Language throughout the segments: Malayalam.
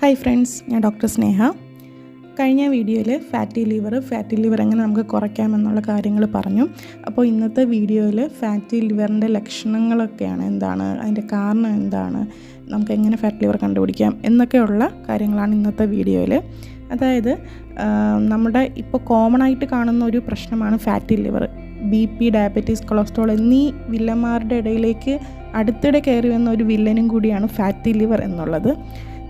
ഹായ് ഫ്രണ്ട്സ് ഞാൻ ഡോക്ടർ സ്നേഹ. കഴിഞ്ഞ വീഡിയോയിൽ ഫാറ്റി ലിവർ ഫാറ്റി ലിവർ എങ്ങനെ നമുക്ക് കുറയ്ക്കാമെന്നുള്ള കാര്യങ്ങൾ പറഞ്ഞു. അപ്പോൾ ഇന്നത്തെ വീഡിയോയിൽ ഫാറ്റി ലിവറിന്റെ ലക്ഷണങ്ങളൊക്കെയാണ് എന്താണ് അതിന്റെ കാരണം എന്താണ് നമുക്ക് എങ്ങനെ ഫാറ്റ് ലിവർ കണ്ടുപിടിക്കാം എന്നൊക്കെയുള്ള കാര്യങ്ങളാണ് ഇന്നത്തെ വീഡിയോയിൽ അതായത് നമ്മുടെ ഇപ്പോൾ കോമൺ ആയിട്ട് കാണുന്ന ഒരു പ്രശ്നമാണ് fatty liver B P diabetes cholesterol എന്നീ വില്ലന്മാരുടെ ഇടയിലേക്ക് അടുത്തിടെ കയറി വന്ന ഒരു വില്ലനും കൂടിയാണ് ഫാറ്റി ലിവർ എന്നുള്ളത്.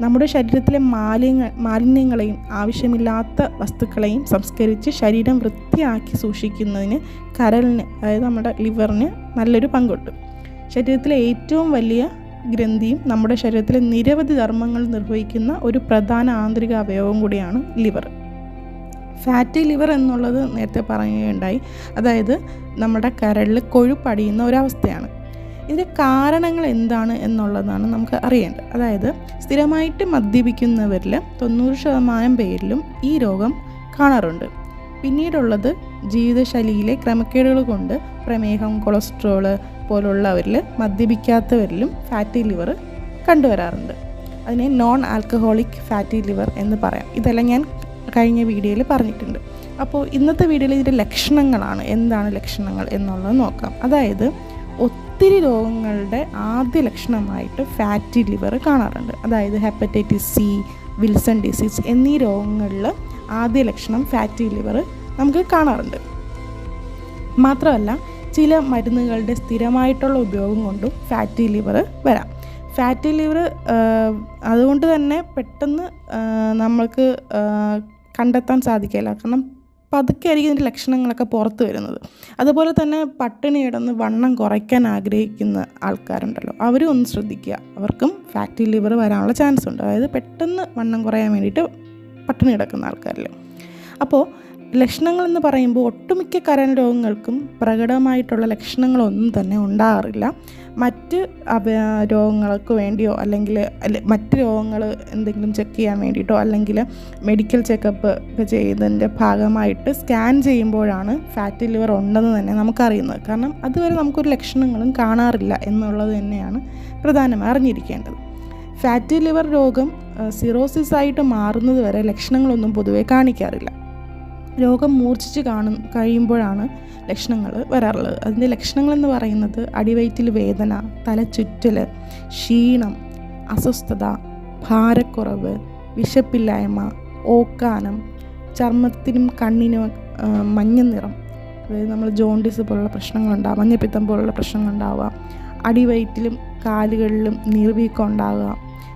നമ്മുടെ ശരീരത്തിലെ മാലിന്യ മാലിന്യങ്ങളെയും ആവശ്യമില്ലാത്ത വസ്തുക്കളെയും സംസ്കരിച്ച് ശരീരം വൃത്തിയാക്കി സൂക്ഷിക്കുന്നതിന് കരലിന് അതായത് നമ്മുടെ ലിവറിന് നല്ലൊരു പങ്കുണ്ട്. ശരീരത്തിലെ ഏറ്റവും വലിയ ഗ്രന്ഥിയും നമ്മുടെ ശരീരത്തിലെ നിരവധി ധർമ്മങ്ങൾ നിർവഹിക്കുന്ന ഒരു പ്രധാന ആന്തരിക അവയവം കൂടിയാണ് ലിവർ. ഫാറ്റി ലിവർ എന്നുള്ളത് നേരത്തെ പറയുകയുണ്ടായി. അതായത് നമ്മുടെ കരളിൽ കൊഴുപ്പടിയുന്ന ഒരവസ്ഥയാണ്. ഇതിന്റെ കാരണങ്ങൾ എന്താണ് എന്നുള്ളതാണ് നമുക്ക് അറിയേണ്ടത്. അതായത് സ്ഥിരമായിട്ട് മദ്യപിക്കുന്നവരിൽ തൊണ്ണൂറ് ശതമാനം പേരിലും ഈ രോഗം കാണാറുണ്ട്. പിന്നീടുള്ളത് ജീവിതശൈലിയിലെ ക്രമക്കേടുകൾ കൊണ്ട് പ്രമേഹം കൊളസ്ട്രോൾ പോലുള്ളവരിൽ മദ്യപിക്കാത്തവരിലും ഫാറ്റി ലിവർ കണ്ടുവരാറുണ്ട്. അതിനെ നോൺ ആൽക്കഹോളിക് ഫാറ്റി ലിവർ എന്ന് പറയാം. ഇതെല്ലാം ഞാൻ കഴിഞ്ഞ വീഡിയോയിൽ പറഞ്ഞിട്ടുണ്ട്. അപ്പോൾ ഇന്നത്തെ വീഡിയോയിൽ ഇതിന്റെ ലക്ഷണങ്ങളാണ്. എന്താണ് ലക്ഷണങ്ങൾ എന്നുള്ളത് നോക്കാം. അതായത് ഒത്തിരി രോഗങ്ങളുടെ ആദ്യ ലക്ഷണമായിട്ട് ഫാറ്റി ലിവർ കാണാറുണ്ട്. അതായത് ഹെപ്പറ്റൈറ്റിസ് സി വിൽസൺ ഡിസീസ് എന്നീ രോഗങ്ങളിൽ ആദ്യ ലക്ഷണം ഫാറ്റി ലിവർ നമുക്ക് കാണാറുണ്ട്. മാത്രമല്ല ചില മരുന്നുകളുടെ സ്ഥിരമായിട്ടുള്ള ഉപയോഗം കൊണ്ടും ഫാറ്റി ലിവർ വരാം. ഫാറ്റി ലിവർ അതുകൊണ്ട് തന്നെ പെട്ടെന്ന് നമ്മൾക്ക് കണ്ടെത്താൻ സാധിക്കില്ല. കാരണം പതുക്കെ ആയിരിക്കും ഇതിന്റെ ലക്ഷണങ്ങളൊക്കെ പുറത്ത് വരുന്നത്. അതുപോലെ തന്നെ പട്ടിണി കിടന്ന് വണ്ണം കുറയ്ക്കാൻ ആഗ്രഹിക്കുന്ന ആൾക്കാരുണ്ടല്ലോ. അവരും ഒന്ന് ശ്രദ്ധിക്കുക. അവർക്കും ഫാറ്റി ലിവർ വരാനുള്ള ചാൻസ് ഉണ്ട്. അതായത് പെട്ടെന്ന് വണ്ണം കുറയാൻ വേണ്ടിയിട്ട് പട്ടിണി കിടക്കുന്ന ആൾക്കാരിൽ അപ്പോൾ ലക്ഷണങ്ങൾ എന്ന് പറയുമ്പോൾ ഒട്ടുമിക്ക കരൻ രോഗങ്ങൾക്കും പ്രകടമായിട്ടുള്ള ലക്ഷണങ്ങളൊന്നും തന്നെ ഉണ്ടാകാറില്ല. മറ്റ് രോഗങ്ങൾക്ക് വേണ്ടിയോ അല്ലെങ്കിൽ അല്ലെ മറ്റ് രോഗങ്ങൾ എന്തെങ്കിലും ചെക്ക് ചെയ്യാൻ വേണ്ടിയിട്ടോ അല്ലെങ്കിൽ മെഡിക്കൽ ചെക്കപ്പ് ഒക്കെ ചെയ്തതിന്റെ ഭാഗമായിട്ട് സ്കാൻ ചെയ്യുമ്പോഴാണ് ഫാറ്റി ലിവർ ഉണ്ടെന്ന് തന്നെ നമുക്കറിയുന്നത്. കാരണം അതുവരെ നമുക്കൊരു ലക്ഷണങ്ങളും കാണാറില്ല എന്നുള്ളത് തന്നെയാണ് പ്രധാനമായി അറിഞ്ഞിരിക്കേണ്ടത്. ഫാറ്റി ലിവർ രോഗം സിറോസിസ് ആയിട്ട് മാറുന്നത് വരെ ലക്ഷണങ്ങളൊന്നും പൊതുവെ കാണിക്കാറില്ല. രോഗം മൂർച്ഛിച്ച് കാണും കഴിയുമ്പോഴാണ് ലക്ഷണങ്ങൾ വരാറുള്ളത്. അതിന്റെ ലക്ഷണങ്ങൾ എന്ന് പറയുന്നത് അടിവയറ്റിൽ വേദന തലചുറ്റൽ ക്ഷീണം അസ്വസ്ഥത ഭാരക്കുറവ് വിശപ്പില്ലായ്മ ഓക്കാനം ചർമ്മത്തിനും കണ്ണിനും മഞ്ഞ നിറം അതായത് നമ്മൾ ജോണ്ടിസ് പോലുള്ള പ്രശ്നങ്ങളുണ്ടാവുക മഞ്ഞപ്പിത്തം പോലുള്ള പ്രശ്നങ്ങളുണ്ടാവുക അടിവയറ്റിലും കാലുകളിലും നീർവീക്കം ഉണ്ടാവുക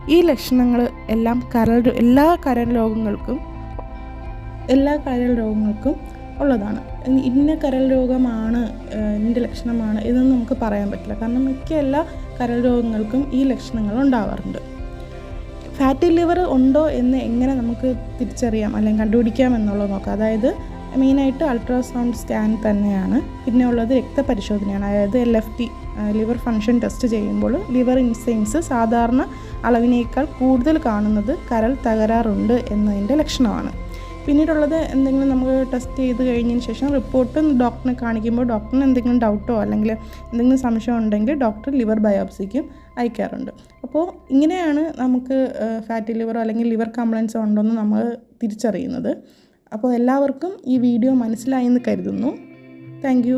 ഈ ലക്ഷണങ്ങൾ എല്ലാം കരൾ എല്ലാ കരൾ രോഗങ്ങൾക്കും എല്ലാ കരൾ രോഗങ്ങൾക്കും ഉള്ളതാണ്. ഇന്ന കരൾ രോഗമാണ് ഇതിന്റെ ലക്ഷണമാണ് ഇതൊന്നും നമുക്ക് പറയാൻ പറ്റില്ല. കാരണം മിക്ക എല്ലാ കരൾ രോഗങ്ങൾക്കും ഈ ലക്ഷണങ്ങൾ ഉണ്ടാവാറുണ്ട്. ഫാറ്റി ലിവർ ഉണ്ടോ എന്ന് എങ്ങനെ നമുക്ക് തിരിച്ചറിയാം അല്ലെങ്കിൽ കണ്ടുപിടിക്കാം എന്നുള്ളത് നോക്കാം. അതായത് മെയിനായിട്ട് അൾട്രാസൗണ്ട് സ്കാൻ തന്നെയാണ്. പിന്നെ ഉള്ളത് രക്തപരിശോധനയാണ്. അതായത് L F T liver function test ചെയ്യുമ്പോൾ ലിവർ ഇൻസൈൻസ് സാധാരണ അളവിനേക്കാൾ കൂടുതൽ കാണുന്നത് കരൾ തകരാറുണ്ട് എന്നതിന്റെ ലക്ഷണമാണ്. പിന്നീടുള്ളത് എന്തെങ്കിലും നമുക്ക് ടെസ്റ്റ് ചെയ്ത് കഴിഞ്ഞതിന് ശേഷം റിപ്പോർട്ട് ഡോക്ടറിനെ കാണിക്കുമ്പോൾ ഡോക്ടറിന് എന്തെങ്കിലും ഡൗട്ടോ അല്ലെങ്കിൽ എന്തെങ്കിലും സംശയം ഉണ്ടെങ്കിൽ ഡോക്ടർ ലിവർ ബയോപ്സിക്കും അയക്കാറുണ്ട്. അപ്പോൾ ഇങ്ങനെയാണ് നമുക്ക് ഫാറ്റി ലിവറോ അല്ലെങ്കിൽ ലിവർ കംപ്ലൈൻസോ ഉണ്ടോയെന്ന് നമ്മൾ തിരിച്ചറിയുന്നത്. അപ്പോൾ എല്ലാവർക്കും ഈ വീഡിയോ മനസ്സിലായി എന്ന് കരുതുന്നു. താങ്ക്